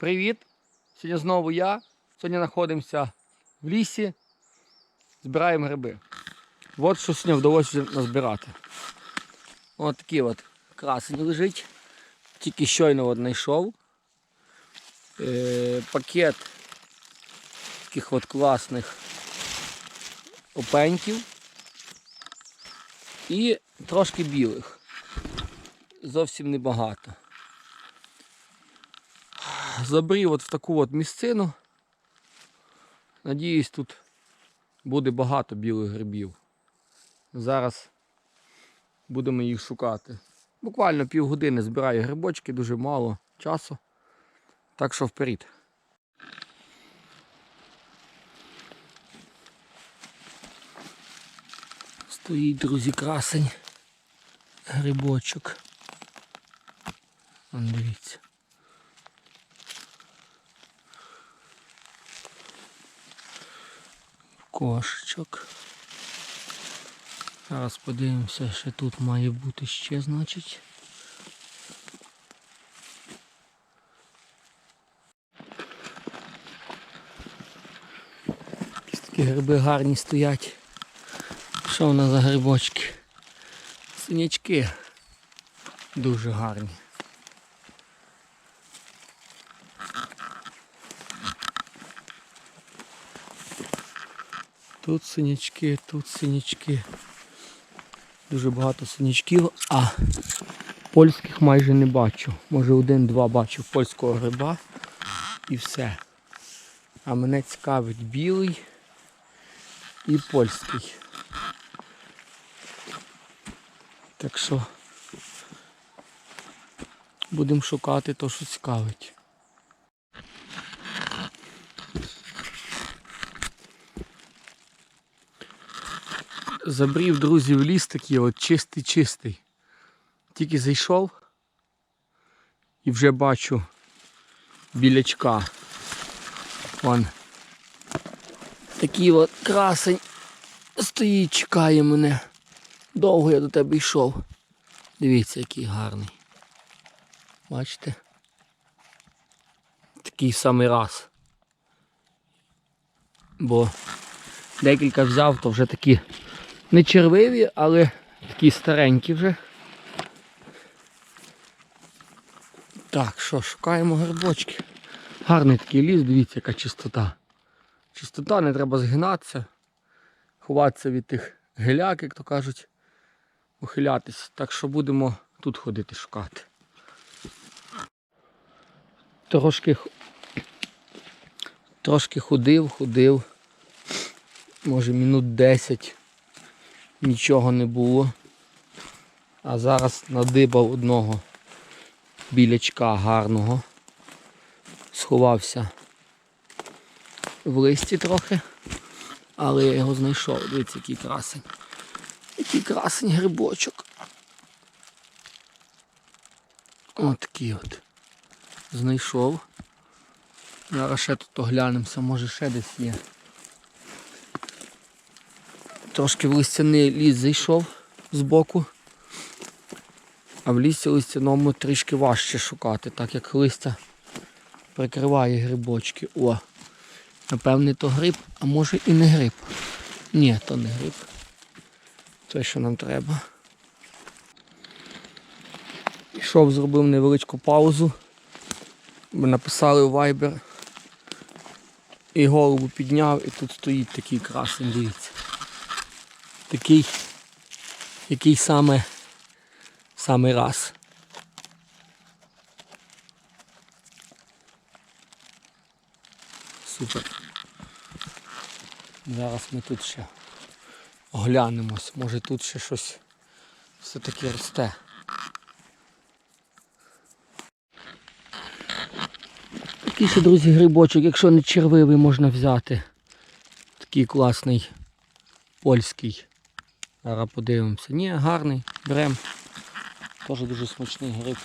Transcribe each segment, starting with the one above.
Привіт! Сьогодні знову я. Сьогодні знаходимося в лісі, збираємо гриби. От що сьогодні вдалося назбирати. Ось такий от красень лежить. Тільки щойно от знайшов. Е, пакет таких от класних опеньків. І трошки білих. Зовсім небагато. Забрів от в таку от місцину. Надіюсь, тут буде багато білих грибів. Зараз будемо їх шукати. Буквально півгодини збираю грибочки, дуже мало часу. Так що вперед. Стоїть, друзі, красень. Грибочок. Дивіться. Кошечок. Зараз подивимося, що тут має бути ще, значить. Такі гриби гарні стоять. Що в нас за грибочки? Синячки дуже гарні. Тут синячки, тут синячки. Дуже багато синячків, а польських майже не бачу. Може один-два бачу польського гриба і все. А мене цікавить білий і польський. Так що будемо шукати то, що цікавить. Забрів, друзі, в ліс такий от чистий-чистий. Тільки зайшов і вже бачу білячка. Вон. Такий от красень стоїть, чекає мене. Довго я до тебе йшов. Дивіться, який гарний. Бачите? Такий самий раз. Бо декілька взяв, то вже такі не червиві, але такі старенькі вже. Так, що, шукаємо грибочки. Гарний такий ліс, дивіться, яка чистота. Чистота, не треба згинатися, ховатися від тих геляк, як то кажуть, ухилятись. Так що будемо тут ходити шукати. Трошки, трошки ходив, ходив. Може минут 10 нічого не було. А зараз надибав одного білячка гарного. Сховався в листі трохи, але я його знайшов. Дивіться, який красень. Який красень грибочок. От от. Знайшов. Зараз ще тут оглянемося, може ще десь є. Трошки в листяний ліс зайшов збоку. А в лісі листяному трішки важче шукати, так як листя прикриває грибочки. О! Напевне то гриб, а може і не гриб. Ні, то не гриб. Те, що нам треба. Пішов, зробив невеличку паузу. Ми написали у Viber. І голову підняв, і тут стоїть такий красень, дивіться. Такий, який саме, саме раз. Супер. Зараз ми тут ще оглянемось. Може тут ще щось все-таки росте. Такий ще, друзі, грибочок, якщо не червивий, можна взяти. Такий класний польський. Зараз подивимося. Ні, гарний, берем. Теж дуже смачний гриб.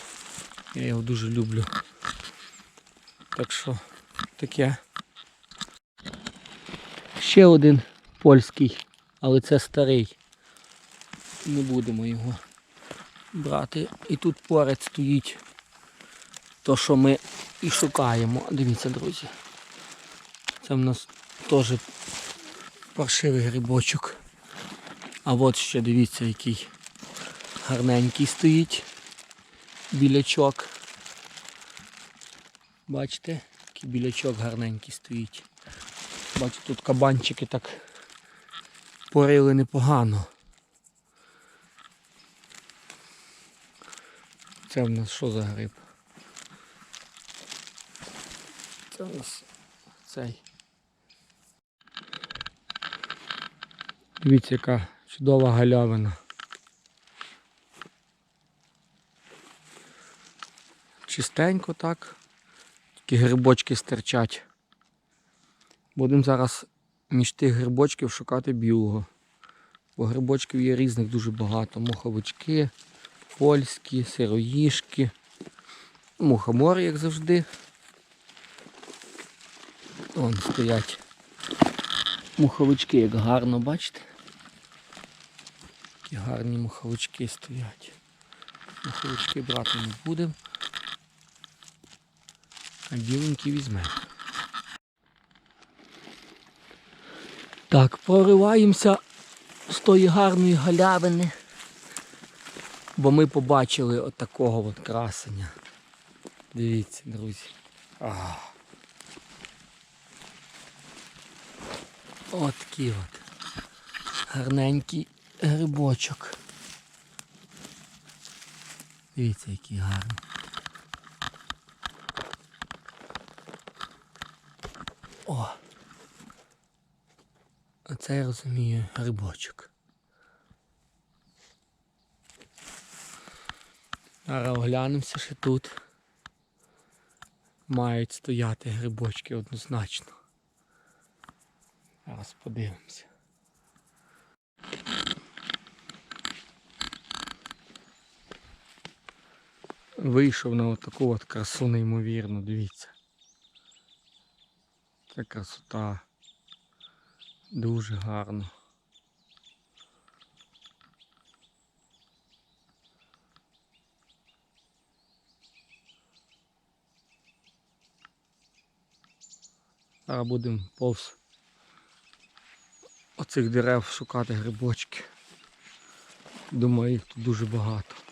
Я його дуже люблю. Так що таке. Ще один польський, але це старий. Не будемо його брати. І тут поряд стоїть то, що ми і шукаємо. Дивіться, друзі. Це в нас теж паршивий грибочок. А от ще дивіться, який гарненький стоїть білячок. Бачите, який білячок гарненький стоїть. Бачите, тут кабанчики так порили непогано. Це в нас що за гриб? Це в нас цей. Дивіться, яка чудова галявина. Чистенько так. Такі грибочки стирчать. Будемо зараз між тих грибочків шукати білого. Бо грибочків є різних дуже багато. Моховички, польські, сироїшки, мухомори, як завжди. Вон стоять муховички, як гарно, бачите? Які гарні муховички стоять. Муховички брати не будемо. А біленькі візьмемо. Так, прориваємося з тої гарної галявини, бо ми побачили от от красення. Дивіться, друзі. А. От такий от гарненький грибочок. Дивіться, який гарний. О! Оце я розумію грибочок. Зараз оглянемося ще тут. Мають стояти грибочки однозначно. Зараз подивимося. Вийшов на отаку от красу неймовірну, дивіться. Це красота. Дуже гарно. Зараз будемо повз оцих дерев шукати грибочки. Думаю, їх тут дуже багато.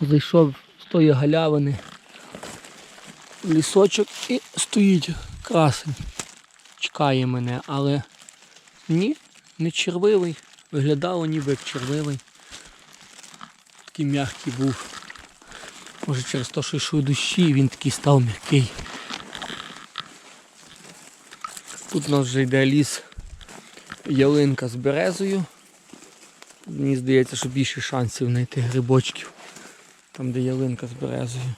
Зайшов з тої галявини в лісочок і стоїть красень. Чекає мене, але ні, не червивий. Виглядало ніби як червивий. Такий м'який був. Може через те, що йшов дощі, він такий став м'який. Тут у нас вже йде ліс ялинка з березою. Мені здається, що більше шансів знайти грибочків. Там де ялинка з березою.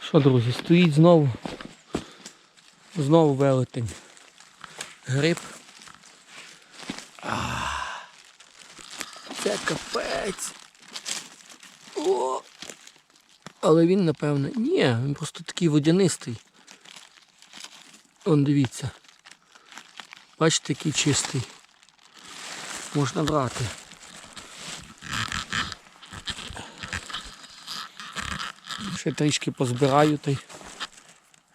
Що, друзі, стоїть знову. Знову велетень. Гриб. А, Це капець. О! Але він, напевно... Ні, він просто такий водянистий. Вон дивіться. Бачите, який чистий. Можна брати. Ще трішки позбираю та й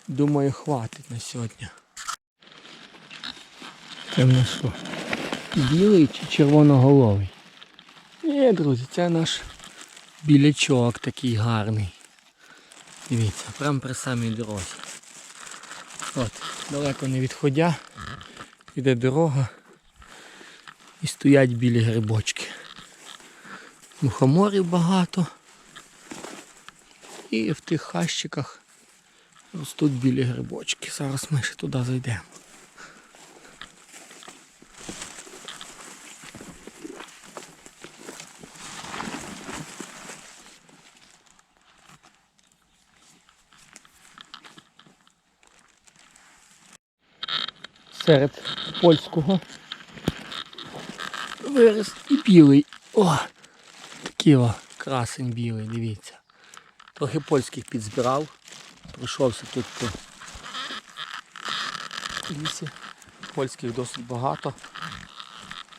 думаю хватить на сьогодні. Це в нас що? Білий чи червоноголовий? Ні, друзі, це наш білячок такий гарний. Дивіться, прямо при самій дорозі. От, далеко не відходя, йде дорога і стоять білі грибочки. Мухоморів багато. І в тих хащиках ростуть білі грибочки. Зараз ми ще туди зайдемо. Серед польського виріс і білий. О! Такий о, красень білий, дивіться. Трохи польських підзбирав. Пройшовся тут по лісі. Польських досить багато.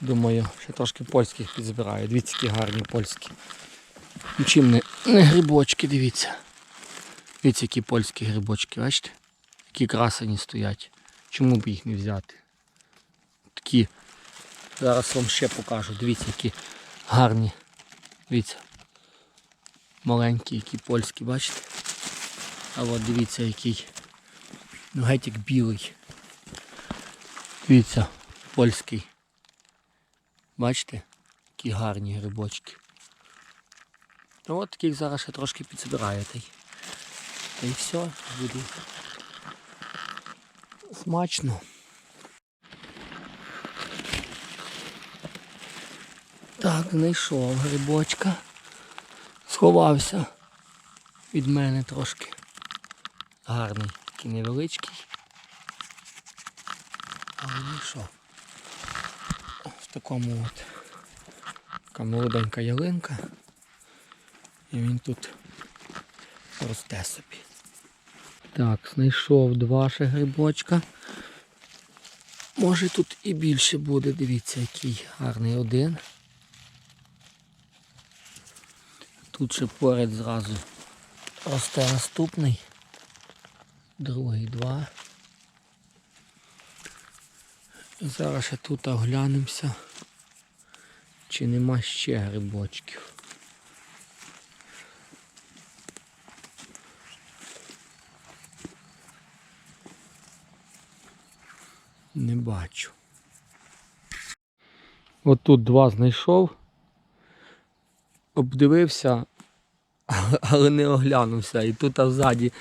Думаю, ще трошки польських підзбираю. Дивіться, які гарні польські. Нічим не, не грибочки, дивіться. Дивіться, які польські грибочки, бачите? Які красені стоять. Чому б їх не взяти? Такі. Зараз вам ще покажу. Дивіться, які гарні. Дивіться. Маленькі, які польські, бачите? А от дивіться, який. Ну геть як білий. Дивіться, польський. Бачите? Які гарні грибочки. Ну от таких зараз ще трошки підзбираю. Та й, та й все, буде смачно. Так, знайшов грибочка. Сховався від мене трошки. Гарний, такий невеличкий. Але знайшов. В такому от така молоденька ялинка. І він тут росте собі. Так, знайшов два ще грибочка. Може тут і більше буде, дивіться, який гарний один. Тут ще поряд зразу росте наступний. Другий два. Зараз ще тут оглянемося, чи нема ще грибочків. Не бачу. От тут два знайшов, обдивився, але- не оглянувся. І тут ззаді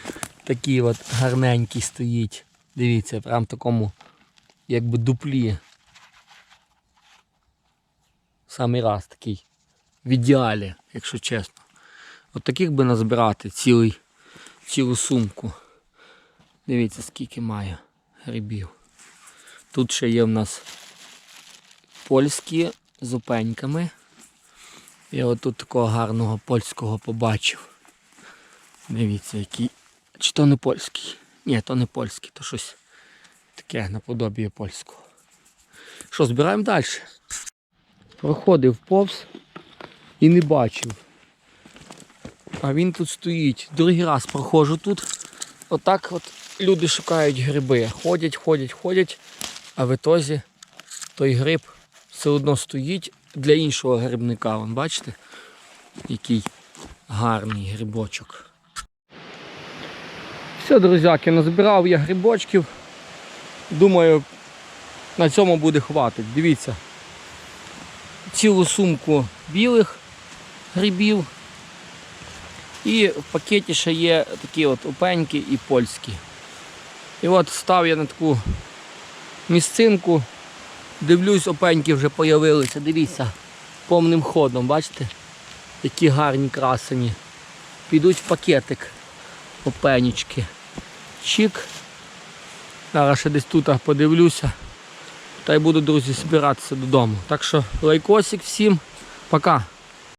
такий от гарненький стоїть. Дивіться, прям в такому якби дуплі. Самий раз такий. В ідеалі, якщо чесно. От таких би назбирати цілий, цілу сумку. Дивіться, скільки має грибів. Тут ще є в нас польські з опеньками. Я отут такого гарного польського побачив. Дивіться, який. Чи то не польський? Ні, то не польський, то щось таке наподобіє польського. Що, збираємо далі? Проходив повз і не бачив. А він тут стоїть. Другий раз проходжу тут. Отак от люди шукають гриби. Ходять, ходять, ходять, а в ітозі той гриб все одно стоїть для іншого грибника. Вон, бачите, який гарний грибочок. Все, друзяки, назбирав я грибочків. Думаю, на цьому буде хватить. Дивіться. Цілу сумку білих грибів. І в пакеті ще є такі от опеньки і польські. І от став я на таку місцинку. Дивлюсь, опеньки вже появилися. Дивіться, повним ходом, бачите? Які гарні красені. Підуть в пакетик опенічки. Чик. Зараз ще десь тут подивлюся. Та й буду, друзі, збиратися додому. Так що лайкосик всім. Пока.